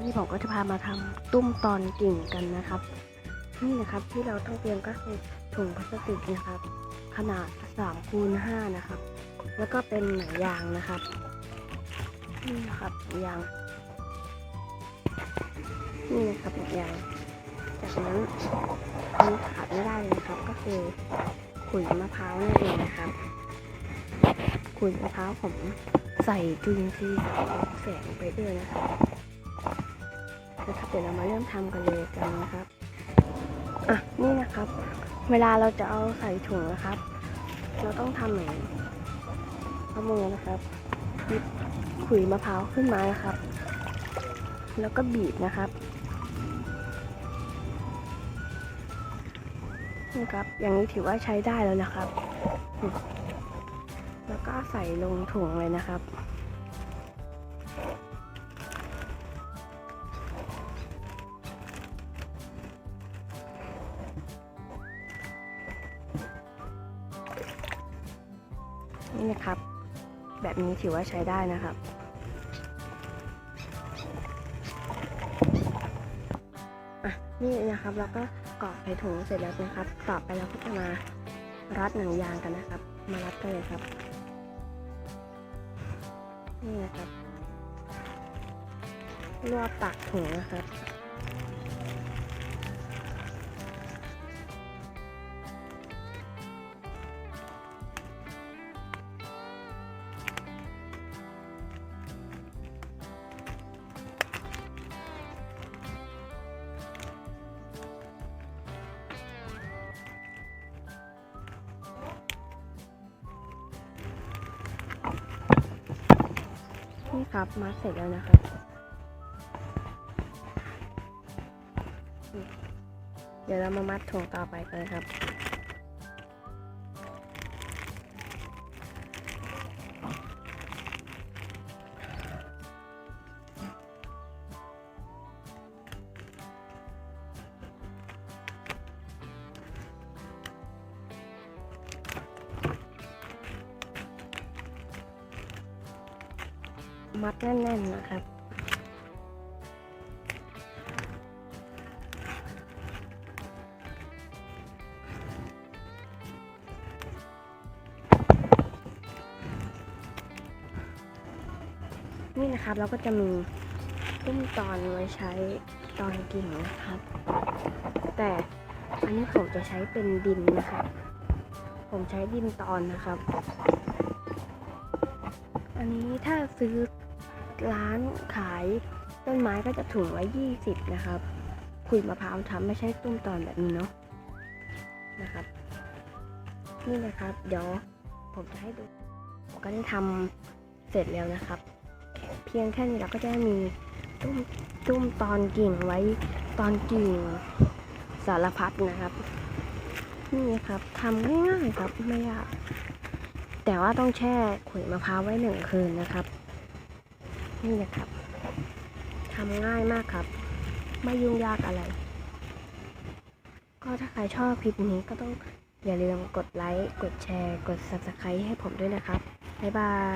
นี่ผมก็จะพามาทำตุ้มตอนกิ่งกันนะครับ นี่นะครับที่เราต้องเตรียมก็คือถุงพลาสติกนะครับ ขนาด3คูณ5นะครับ แล้วก็เป็นหนังยางนะครับนี่นะครับยางนี่นะครับยางจากนั้นอันนี้ขาดไม่ได้เลยนะครับ ก็คือขุยมะพร้าวนั่นเองนะครับขุยมะพร้าวผมใส่จุลินทรีย์ของแสงไปด้วยนะครับ นะครับเดี๋ยวเรามาเริ่มทำกันเลยกันนะครับอะนี่นะครับ เวลาเราจะเอาใส่ถุงนะครับ เราต้องทำเหมือนเอามือนะครับหยิบขุยมะพร้าวขึ้นมานะครับ แล้วก็บีบนะครับนี่ครับ อย่างนี้ถือว่าใช้ได้แล้วนะครับ แล้วก็ใส่ลงถุงเลยนะครับ นี่นะครับ แบบนี้ถือว่าใช้ได้นะครับ อะ นี่นะครับเราก็กรอกใส่ถุงเสร็จแล้วนะครับ ต่อไปเราก็จะมารัดหนังยางกันนะครับ มารัดกันเลยครับ นี่นะครับรวบปากถุงนะครับ นี่ครับมัดเสร็จแล้วนะครับเดี๋ยวเรามามัดถุงต่อไปกันครับ มัดแน่นๆนะครับ นี่นะครับเราก็จะมีตุ้มตอนไว้ใช้ตอนกิ่งนะครับ แต่อันนี้ผมจะใช้เป็นดินนะครับ ผมใช้ดินตอนนะครับ อันนี้ถ้าซื้อ ร้านขายต้นไม้ก็จะถุงละ20 นะครับขุยมะพร้าวทำไม่ใช่ตุ้มตอนแบบนี้เนาะนะครับ นี่นะครับ เดี๋ยวผมจะให้ดูผมก็ได้ทำเสร็จแล้วนะครับ เพียงแค่นี้เราก็จะมีตุ้มตุ้มตอนกิ่งไว้ตอนกิ่งสารพัดนะครับ นี่ครับทำง่ายๆครับไม่ยากแต่ว่าต้องแช่ขุยมะพร้าวไว้หนึ่งคืนนะครับ นี่นะครับทำง่ายมากครับ ไม่ยุ่งยากอะไร ก็ถ้าใครชอบคลิปนี้ก็ต้องอย่าลืมกดไลค์ กดแชร์ กด subscribe ให้ผมด้วยนะครับ บ๊ายบาย